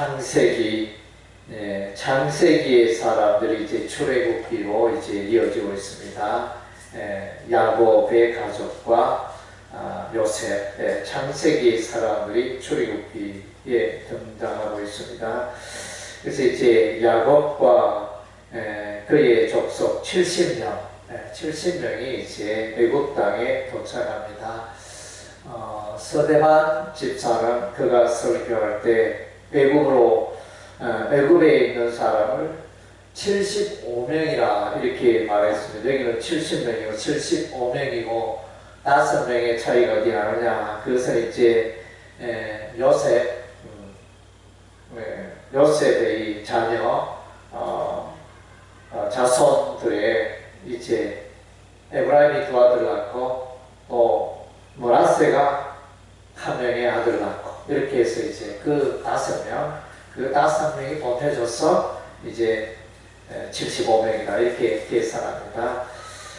창세기 네, 창세기의 사람들이 이제 출애굽기로 이제 이어지고 있습니다. 예, 야곱의 가족과 아, 요셉, 예, 창세기 사람들이 출애굽기에 등장하고 있습니다. 그래서 이제 야곱과 예, 그의 족속 70명, 예, 70명이 이제 애굽 땅에 도착합니다. 어, 서대만 집사는 그가 설교할 때 애굽으로 어, 애굽에 있는 사람을 75명이라 이렇게 말했습니다. 여기는 70명이고 75명이고 5명의 차이가 어디 나느냐. 그것은 이제 에, 요셉, 음, 네, 요셉의 자녀, 어, 어, 자손들의 이제 에브라임이 두 아들 낳고 또 모라세가 한 명의 아들 낳고 이렇게 해서 이제 그 다섯 명, 그 다섯 명이 보태져서 이제 75명이다 이렇게 계산합니다.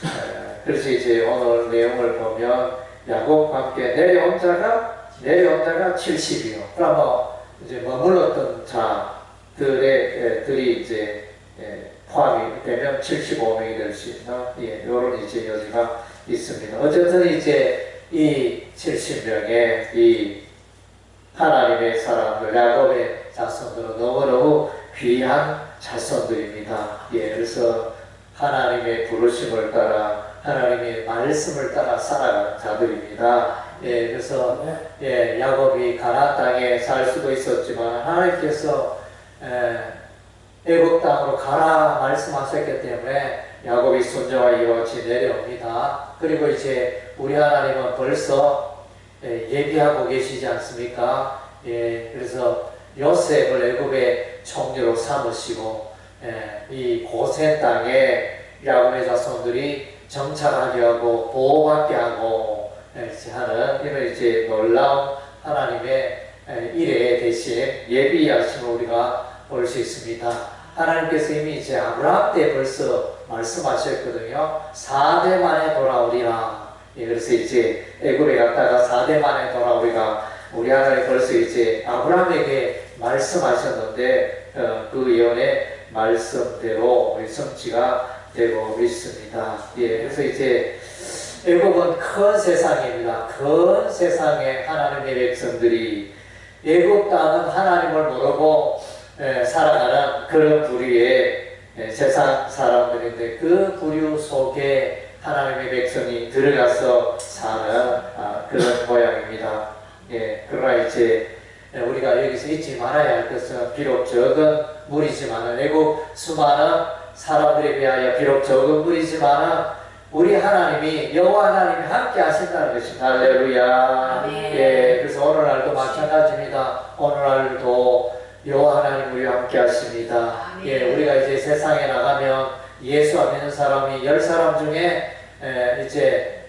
에, 그래서 이제 오늘 내용을 보면 야곱과 함께 내려온 자가 내려온 자가 70이요. 그러면 이제 머물렀던 자들의 에, 들이 이제 에, 포함이 되면 75명이 될 수 있는 예, 이런 이제 여지가 있습니다. 어쨌든 이제 이 70명의 이 하나님의 사람들, 야곱의 자손들은 너무너무 귀한 자손들입니다. 예, 그래서 하나님의 부르심을 따라 하나님의 말씀을 따라 살아가는 자들입니다. 예, 그래서 예, 야곱이 가나안 땅에 살 수도 있었지만 하나님께서 에, 애굽 땅으로 가라 말씀하셨기 때문에 야곱이 순종하여 같이 내려옵니다. 그리고 이제 우리 하나님은 벌써 예, 예비하고 계시지 않습니까? 예, 그래서 요셉을 애굽의 총리로 삼으시고 예, 이 고센 땅에 야곱의 자손들이 정착하게 하고 보호받게 하고 예, 하는 이런 이제 놀라운 하나님의 예, 일에 대신 예비하심을 우리가 볼 수 있습니다. 하나님께서 이미 이제 아브라함 때 벌써 말씀하셨거든요. 4대 만에 돌아오리라. 예, 그래서 이제 애굽에 갔다가 4대 만에 돌아오리라. 우리 하나님 벌써 이제 아브라함에게 말씀하셨는데 어, 그 예언의 말씀대로 우리 성취가 되고 있습니다. 예, 그래서 이제 애굽은 큰 세상입니다. 큰 세상에 하나님의 백성들이 애굽 땅은 하나님을 모르고 에, 살아가는 그런 부류의 에, 세상 사람들인데 그 부류 속에 하나님의 백성이 들어가서 사는 아, 그런 모양입니다. 예, 그러나 이제 우리가 여기서 잊지 말아야 할 것은 비록 적은 무리지만은 애국 수많은 사람들에 비하여 비록 적은 무리지만은 우리 하나님이 여호와 하나님이 함께 하신다는 것입니다. 할렐루야. 예, 그래서 오늘날도 마찬가지입니다. 오늘날도 여호와 하나님 우리와 함께 하십니다. 예, 우리가 이제 세상에 나가면 예수 안 믿는 사람이 열 사람 중에 에, 이제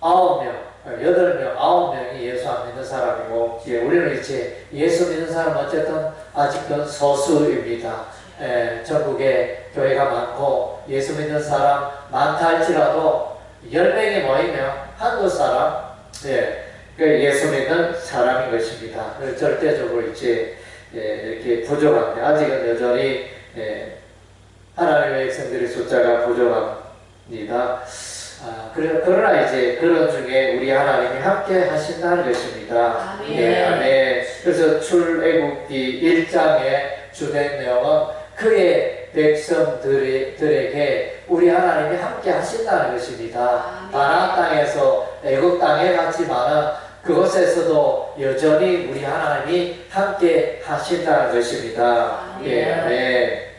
아홉 명, 여덟 명, 아홉 명이 예수 안 믿는 사람이고, 예, 우리는 이제 예수 믿는 사람 어쨌든 아직은 소수입니다. 에, 전국에 교회가 많고 예수 믿는 사람 많다 할지라도 열 명이 모이면 한두 사람, 예, 그 예수 믿는 사람인 것입니다. 절대적으로 이제 예, 이렇게 부족한데 아직은 여전히 예, 하나님의 백성들의 숫자가 부족합니다. 아, 그러나 이제 그런 중에 우리 하나님이 함께 하신다는 것입니다. 아멘. 예, 아멘. 그래서 출애굽기 1장의 주된 내용은 그의 백성들에게 우리 하나님이 함께 하신다는 것입니다. 가나안 땅에서 애굽 땅에 갔지만은 그곳에서도 여전히 우리 하나님이 함께 하신다는 것입니다. 아멘. 예, 아멘.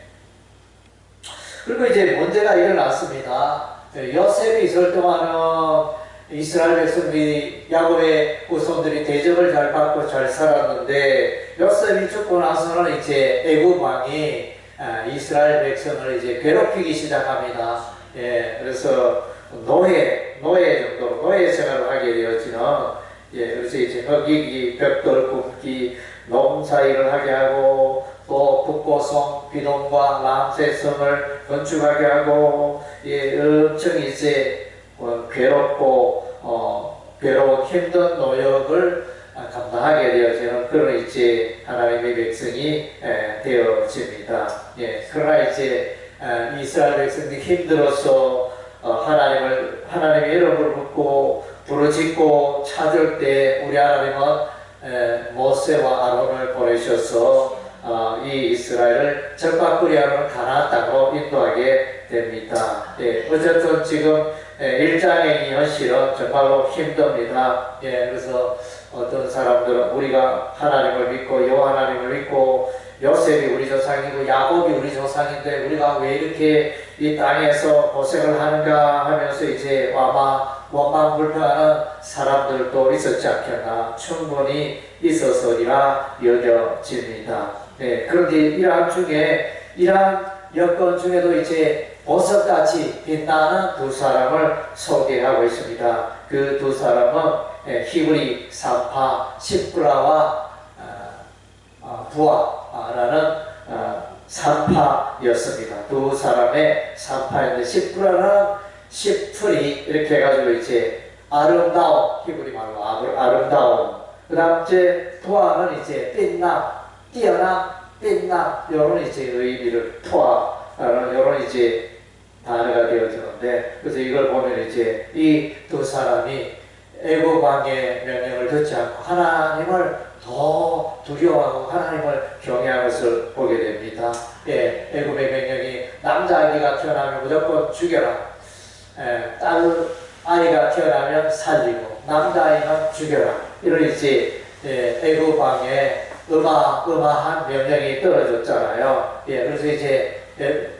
그리고 이제 문제가 일어났습니다. 요셉이 있을 동안은 이스라엘 백성들이 야곱의 후손들이 대접을 잘 받고 잘 살았는데 요셉이 죽고 나서는 이제 애굽 왕이 아, 이스라엘 백성을 이제 괴롭히기 시작합니다. 예, 그래서 노예 노예 정도로 노예 생활을 하게 되었지는 예, 그래서 이제 먹이기, 벽돌 굽기, 농사 일을 하게 하고 또 북고성, 비동과 람세성을 건축하게 하고 예, 엄청 이제 어, 괴롭고 어, 괴로워 힘든 노역을 아, 감당하게 되어지는 그런 이제 하나님의 백성이 에, 되어집니다. 예, 그러나 이제 아, 이스라엘 백성들이 힘들어서 어, 하나님을 하나님의 이름을 묻고 부르짖고 찾을 때 우리 하나님은 에, 모세와 아론을 보내셔서 어, 이 이스라엘을 적박구리하는 가나안 땅으로 인도하게 됩니다. 예, 어쨌든 지금 예, 일장의 이 현실은 정말로 힘듭니다. 예, 그래서 어떤 사람들은 우리가 하나님을 믿고 여호와 하나님을 믿고 요셉이 우리 조상이고 야곱이 우리 조상인데 우리가 왜 이렇게 이 땅에서 고생을 하는가 하면서 이제 아마 원망 불평하는 사람들도 있었지 않겠나 충분히 있어서리라 여겨집니다. 네, 그런데 이러한 중에 이러한 여건 중에도 이제 보석같이 빛나는 두 사람을 소개하고 있습니다. 그 두 사람은 예, 히브리 산파 시프라와 아, 부아라는 아, 산파였습니다. 두 사람의 산파였는데 시프라는 시프리 이렇게 해가지고 이제 아름다움 히브리 말로 아름- 아름다움 그 다음 이제 부아는 이제 빛나 뛰어나 빛나 이런 이제 의미를 부아라는 이런 이제 단어가 되어지는데 그래서 이걸 보면 이제 이 두 사람이 애국 왕의 명령을 듣지 않고 하나님을 더 두려워하고 하나님을 경외하는 것을 보게 됩니다. 예, 애국의 명령이 남자아기가 태어나면 무조건 죽여라. 예, 딸 아이가 태어나면 살리고 남자 아이는 죽여라. 이런 이제 예, 애국 왕의 음하, 음하한 명령이 떨어졌잖아요. 예, 그래서 이제 예,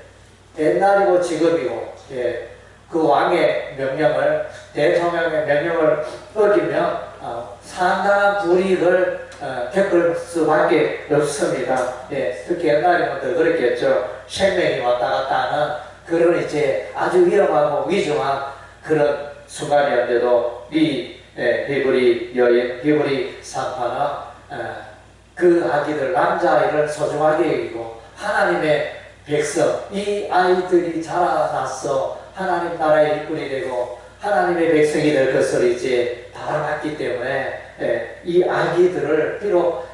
옛날이고 지금이고 예, 그 왕의 명령을 대통령의 명령을 어기면 어, 상당한 불이익을 어, 겪을 수밖에 없습니다. 예, 특히 옛날에는 더 그랬겠죠. 생명이 왔다 갔다 하는 그런 이제 아주 위험하고 위중한 그런 순간이었는데도 이 예, 히브리 여인, 히브리 상파는 어, 그 아기들 남자아이를 소중하게 여기고 하나님의 백성 이 아이들이 자라나서 하나님 나라의 일꾼이 되고 하나님의 백성이 될 것을 이제 바라봤기 때문에 예, 이 아기들을 비록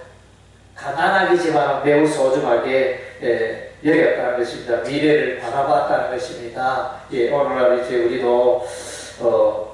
가난하기지만 매우 소중하게 예, 여겼다는 것입니다. 미래를 바라봤다는 것입니다. 예, 오늘날 이제 우리도 어,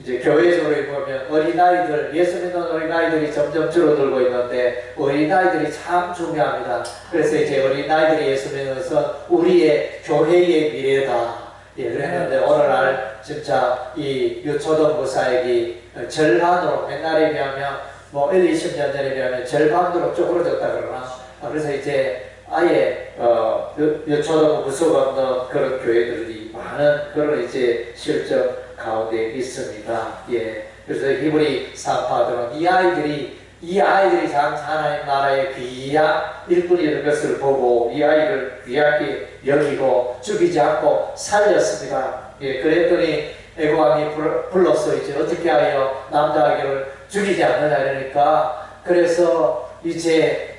이제 교회적으로 보면 어린아이들, 예수 믿는 어린아이들이 점점 줄어들고 있는데 어린아이들이 참 중요합니다. 그래서 이제 어린아이들이 예수 믿는 것은 우리의 교회의 미래다. 예, 그랬는데 오늘날 진짜 이 유초등 무사액이 절반으로 옛날에 비하면 뭐 1, 20년 전에 비하면 절반으로 쪼그러졌다 그러나 아, 그래서 이제 아예 어, 유- 유초등 무속 없는 그런 교회들이 많은 그런 이제 실적 가운데 있습니다. 예. 그래서 히브리 사파들은 이 아이들이 이 아이들이 참 하나님 나라의 귀한 일꾼이 되는 것을 보고 이 아이를 귀하게 여기고 죽이지 않고 살렸습니다. 예, 그랬더니 애고왕이 불- 불러서 이제 어떻게 하여 남자아기를 죽이지 않느냐 그러니까 그래서 이제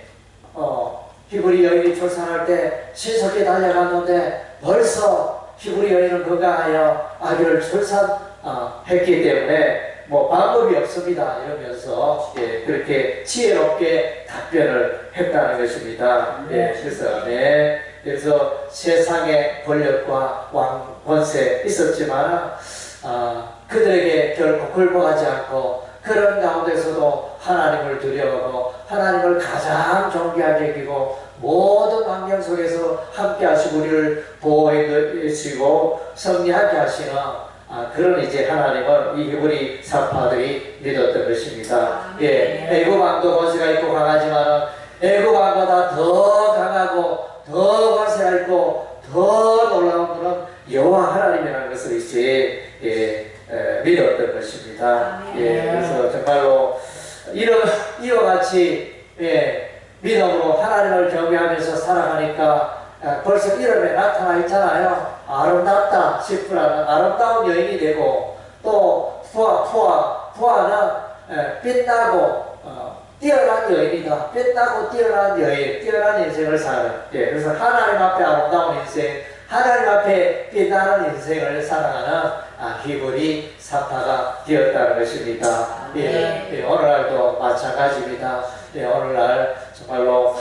어, 히브리 여인이 출산할 때 신속히 달려갔는데 벌써 히브리 여인은 건강하여 아기를 출산했기 때문에 뭐 방법이 없습니다. 이러면서 예, 그렇게 지혜롭게 답변을 했다는 것입니다. 예, 그래서 네, 그래서 세상의 권력과 왕 권세 있었지만 아, 그들에게 결코 굴복하지 않고 그런 가운데서도 하나님을 두려워하고 하나님을 가장 존귀하게 여기고 모든 환경 속에서 함께 하시고 우리를 보호해 주시고 승리하게 하시는 아, 그런 이제 하나님을 이 히브리 사파들이 믿었던 것입니다. 예, 애굽 왕도 권세가 있고 강하지만 애굽 왕보다 더 강하고 더 권세가 있고 더 놀라운 분은 여호와 하나님이라는 것을 이제 예, 에, 믿었던 것입니다. 예, 그래서 정말로 이런 이와 같이 예, 믿음으로 하나님을 경외하면서 살아가니까 아, 벌써 이름에 나타나 있잖아요. 아름답다 싶으라는 아름다운 여인이 되고 또 푸아 푸아 푸아는 에, 빛나고 어, 뛰어난 여인이다. 빛나고 뛰어난 여인, 뛰어난 인생을 사는. 예, 그래서 하나님 앞에 아름다운 인생, 하나님 앞에 빛나는 인생을 살아가는 아, 히브리 사파가 되었다는 것입니다. 예, 예, 오늘날도 마찬가지입니다. 예, 오늘날 정말로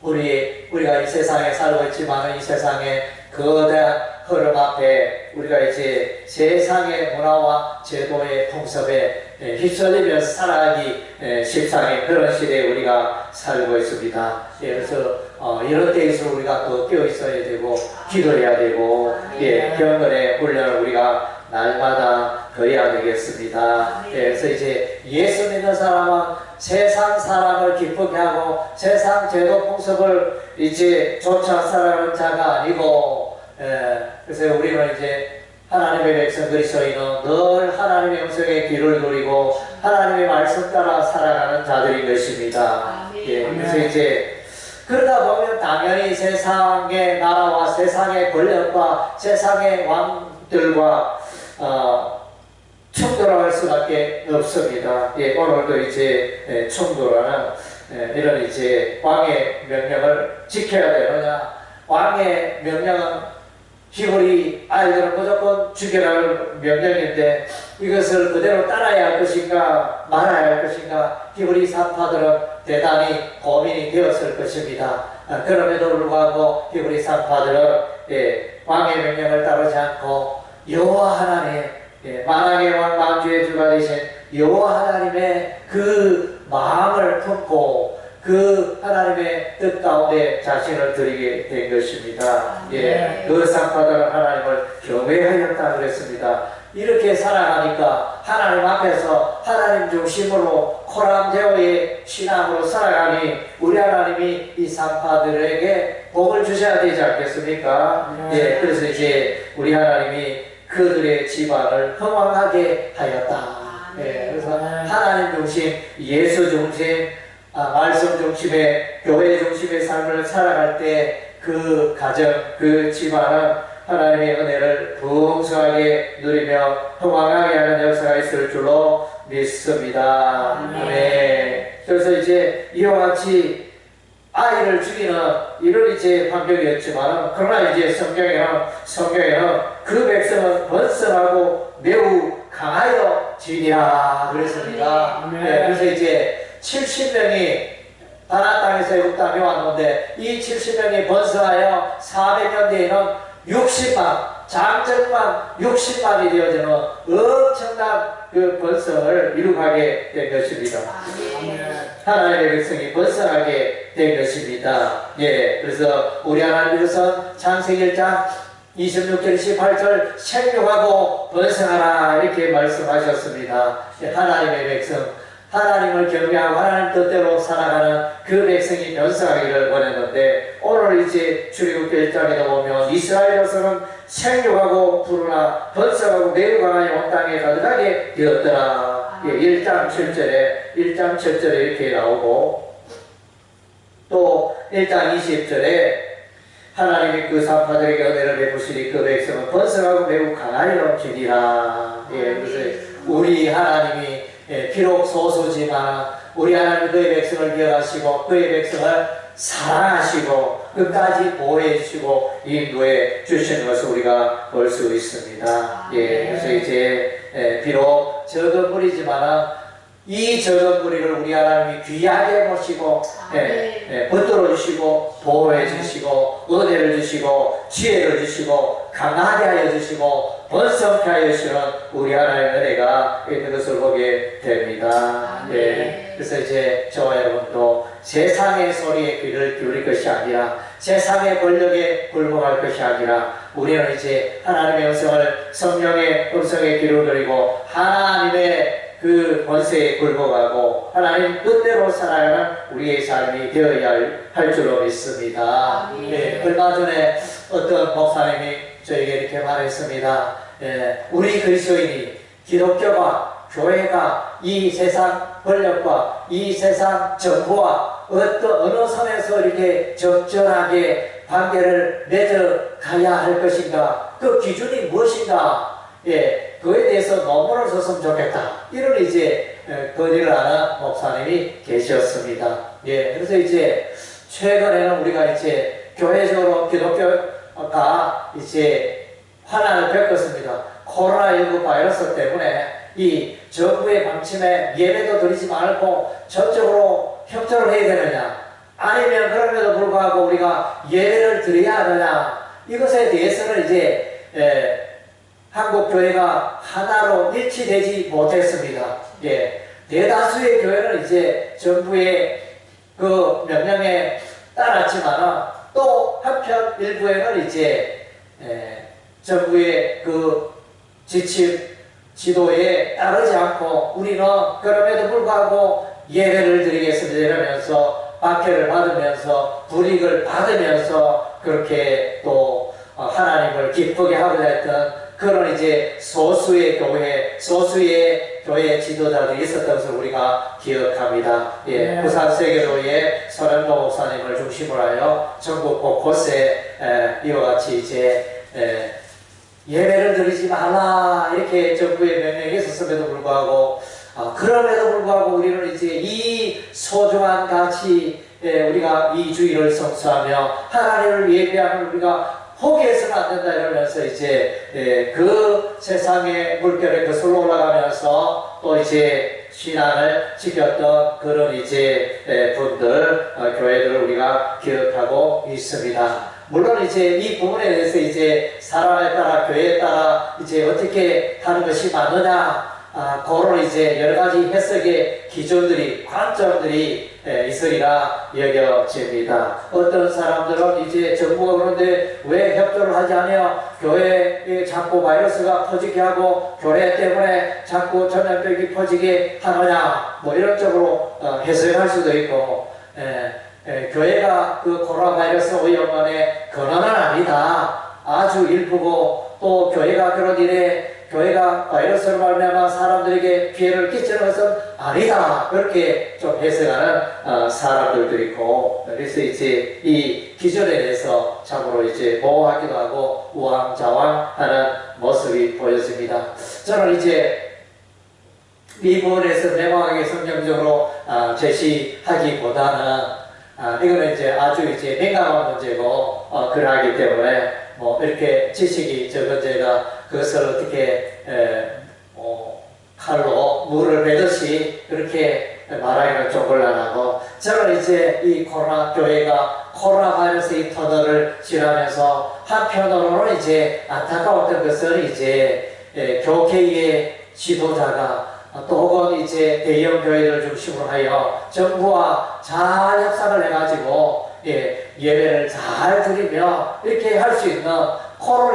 우리 우리가 이 세상에 살고 있지만 이 세상의 거대한 흐름 앞에 우리가 이제 세상의 문화와 제도의 풍습에 예, 휩쓸리며 살아가기 예, 십상의 그런 시대에 우리가 살고 있습니다. 예, 그래서 어, 이런 때에서 우리가 또 깨어 있어야 되고 기도해야 되고 예, 경건의 훈련을 우리가 날마다 더 해야 되겠습니다. 예, 그래서 이제 예수 믿는 사람은 세상 사람을 기쁘게 하고 세상 제도 풍습을 이제 쫓아 살아가는 자가 아니고 예, 그래서 우리는 이제 하나님의 백성 그리스도인은 늘 하나님의 음성에 귀를 누리고 하나님의 말씀 따라 살아가는 자들인 것입니다. 예, 그래서 이제 그러다 보면 당연히 세상의 나라와 세상의 권력과 세상의 왕들과 어, 충돌할 수밖에 없습니다. 예, 오늘도 이제 예, 충돌하는 예, 이런 이제 왕의 명령을 지켜야 되느냐? 왕의 명령은 히브리 아이들은 무조건 죽여라는 명령인데 이것을 그대로 따라야 할 것인가 말아야 할 것인가 히브리 사파들은 대단히 고민이 되었을 것입니다. 아, 그럼에도 불구하고 히브리 사파들은 예, 왕의 명령을 따르지 않고 여호와 하나님 예, 만왕의 왕 만주의 주가 되신 여호와 하나님의 그 마음을 품고 그 하나님의 뜻 가운데 자신을 드리게 된 것입니다. 예, 그 상파들은 하나님을 경외하였다 그랬습니다. 이렇게 살아가니까 하나님 앞에서 하나님 중심으로 코람데오의 신앙으로 살아가니 우리 하나님이 이 상파들에게 복을 주셔야 되지 않겠습니까? 예, 그래서 이제 우리 하나님이 그들의 집안을 흥왕하게 하였다. 예, 그래서 하나님 중심, 예수 중심, 아, 말씀 중심의 교회 중심의 삶을 살아갈 때 그 가정, 그 집안은 하나님의 은혜를 풍성하게 누리며 통황하게 하는 역사가 있을 줄로 믿습니다. 아멘. 그래서 이제 이와 같이 아이를 죽이는 이런 이제 환경이었지만 그러나 이제 성경에는 성경에는 그 백성은 번성하고 매우 강하여 지니라 그랬습니다. 네, 그래서 이제 70명이 가나안 땅에서 애국 땅에 왔는데 이 70명이 번성하여 400년 뒤에는 60만 장정만 60만이 되어지는 엄청난 그 번성을 이룩하게 된 것입니다. 하나님의 백성이 번성하게 된 것입니다. 예, 그래서 우리 하나님께서 창세기 1장 26절 18절 생육하고 번성하라 이렇게 말씀하셨습니다. 예, 하나님의 백성 하나님을 경외하고 하나님 뜻대로 살아가는 그 백성이 번성하기를 원했는데 오늘 이제 출애굽기 1장에도 보면 이스라엘 백성은 생육하고 부르나 번성하고 매우 강하여 온 땅에 가득하게 되었더라. 예, 1장 7절에 1장 7절에 이렇게 나오고 또 1장 20절에 하나님이 그 사파들에게 은혜를 베푸시니 그 백성은 번성하고 매우 강하여 지니라. 예, 그래서 우리 하나님이 예, 비록 소수지만 우리 하나님 그의 백성을 기억하시고 그의 백성을 사랑하시고 끝까지 보호해 주시고 인도해 주시는 것을 우리가 볼 수 있습니다. 예, 그래서 이제 예, 비록 적은 뿌리지만은 이 적은 뿌리를 우리 하나님이 귀하게 보시고 예, 예, 붙들어 주시고 보호해 주시고 은혜를 주시고 지혜를 주시고 강하게 하여 주시고 번성케 하여 주시는 우리 하나님의 은혜가 있는 것을 보게 됩니다. 예, 그래서 이제 저와 여러분도 세상의 소리에 귀를 기울일 것이 아니라 세상의 권력에 굴복할 것이 아니라 우리는 이제 하나님의 음성을 성령의 음성에 귀를 드리고 하나님의 그 권세에 굴복하고 하나님 뜻대로 살아가는 우리의 삶이 되어야 할- 할 줄로 믿습니다. 아멘. 네, 얼마 전에 어떤 목사님이 저에게 이렇게 말했습니다. 예, 우리 그리스도인이 기독교가 교회가 이 세상 권력과 이 세상 정부와 어떤 어느 선에서 이렇게 적절하게 관계를 맺어 가야 할 것인가? 그 기준이 무엇인가? 예, 그에 대해서 썼으면 좋겠다. 이런 이제 에, 건의를 하는 목사님이 계셨습니다. 예, 그래서 이제 최근에는 우리가 이제 교회적으로 기독교 교회가 이제 환난을 겪었습니다. 코로나19 바이러스 때문에 이 정부의 방침에 예배도 드리지 말고 전적으로 협조를 해야 되느냐 아니면 그럼에도 불구하고 우리가 예배를 드려야 하느냐 이것에 대해서는 이제 에, 한국 교회가 하나로 일치되지 못했습니다. 예, 대다수의 교회는 이제 정부의 그 명령에 따랐지만 또 한편 일부에는 이제 에, 정부의 그 지침 지도에 따르지 않고 우리는 그럼에도 불구하고 예배를 드리겠습니다 이러면서 박해를 받으면서 불이익을 받으면서 그렇게 또 어, 하나님을 기쁘게 하고자 했던 그런 이제 소수의 교회, 소수의 교회 지도자들이 있었던 것을 우리가 기억합니다. 예, 네. 부산 세계로의 서른도 목사님을 중심으로 하여 전국 곳곳에 에, 이와 같이 이제 에, 예배를 드리지 말라 이렇게 정부의 명령이 있었음에도 불구하고 아, 그럼에도 불구하고 우리는 이제 이 소중한 가치 에, 우리가 이 주의를 성수하며 하나님을 예배하는 우리가 포기해서는 안 된다 이러면서 이제 에, 그 세상의 물결에 거슬러 올라가면서 또 이제 신앙을 지켰던 그런 이제 에, 분들 어, 교회들을 우리가 기억하고 있습니다. 물론 이제 이 부분에 대해서 이제 사람에 따라 교회에 따라 이제 어떻게 하는 것이 맞느냐 아, 그런 이제 여러 가지 해석의 기준들이 관점들이 에, 있으리라 여겨집니다. 어떤 사람들은 이제 정부가 그런데 왜 협조를 하지 않냐 교회에 자꾸 바이러스가 퍼지게 하고 교회 때문에 자꾸 전염병이 퍼지게 하느냐 뭐 이런 쪽으로 어, 해석할 수도 있고 에, 에, 교회가 그 코로나 바이러스 오염원의 근원은 아니다. 아주 일부고 또 교회가 그런 일에 교회가 바이러스로 말미암아 사람들에게 피해를 끼치는 것은 아니다. 그렇게 좀 해석하는 어, 사람들도 있고 그래서 이제 이 기준에 대해서 참으로 이제 모호하기도 하고 우왕좌왕하는 모습이 보여집니다. 저는 이제 이 부분에서 명확하게 성경적으로 아, 제시하기보다는 아, 이거는 이제 아주 이제 민감한 문제고 어, 그러하기 때문에 뭐 이렇게 지식이 적은 제가 그것을 어떻게 에, 어, 칼로 물을 베듯이 그렇게 말하기는 좀 곤란하고 저는 이제 이 코로나 교회가 코로나 바이러스 이 터널을 지나면서 한편으로는 이제 안타까웠던 것은 이제 에, 교회의 지도자가 또 혹은 이제 대형 교회를 중심으로 하여 정부와 잘 협상을 해가지고 예, 예배를 잘 드리며 이렇게 할 수 있는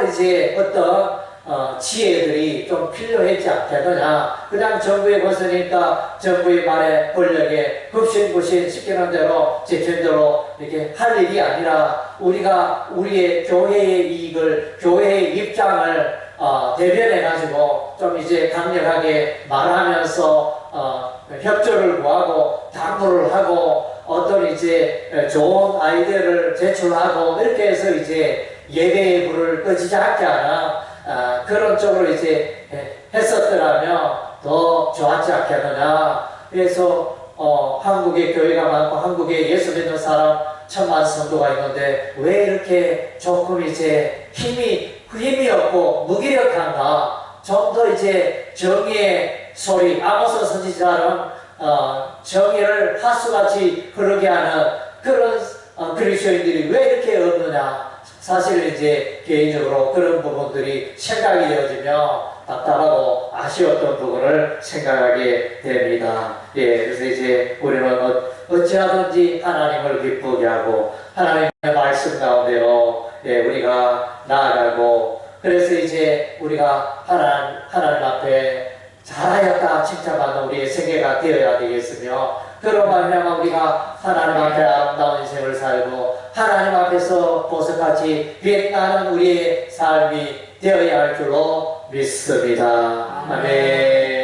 이제 어떤 어, 지혜들이 좀 필요했지 않겠느냐. 그냥 정부에 벗으니까 정부의 말에 권력에 급신부신 시키는 대로 지킨 대로 이렇게 할 일이 아니라 우리가 우리의 교회의 이익을 교회의 입장을 어, 대변해가지고 좀 이제 강력하게 말하면서 어, 협조를 구하고 좋은 아이디어를 제출하고 이렇게 해서 이제 예배의 불을 꺼지지 않게 하는 아, 그런 쪽으로 이제 했었더라면 더 좋았지 않겠느냐. 그래서 어, 한국의 교회가 많고 한국에 예수 믿는 사람 천만 성도가 있는데 왜 이렇게 조금 이제 힘이 힘이 없고 무기력한가? 좀 더 이제 정의의 소리 아모스 선지자는 어, 정의를 하수같이 흐르게 하는 그런 어, 그리스도인들이 왜 이렇게 없느냐? 사실 이제 개인적으로 그런 부분들이 생각이 되어지며 답답하고 아쉬웠던 부분을 생각하게 됩니다. 예, 그래서 이제 우리는 어- 어찌하든지 하나님을 기쁘게 하고 하나님의 말씀 가운데로 예, 우리가 나아가고 그래서 이제 우리가 하나님, 하나님 앞에 잘하였다 칭찬받는 우리의 세계가 되어야 되겠으며 그로 말미암아 우리가 하나님 앞에 아름다운 인생을 살고 하나님 앞에서 보석같이 빛나는 우리의 삶이 되어야 할 줄로 믿습니다. 아멘.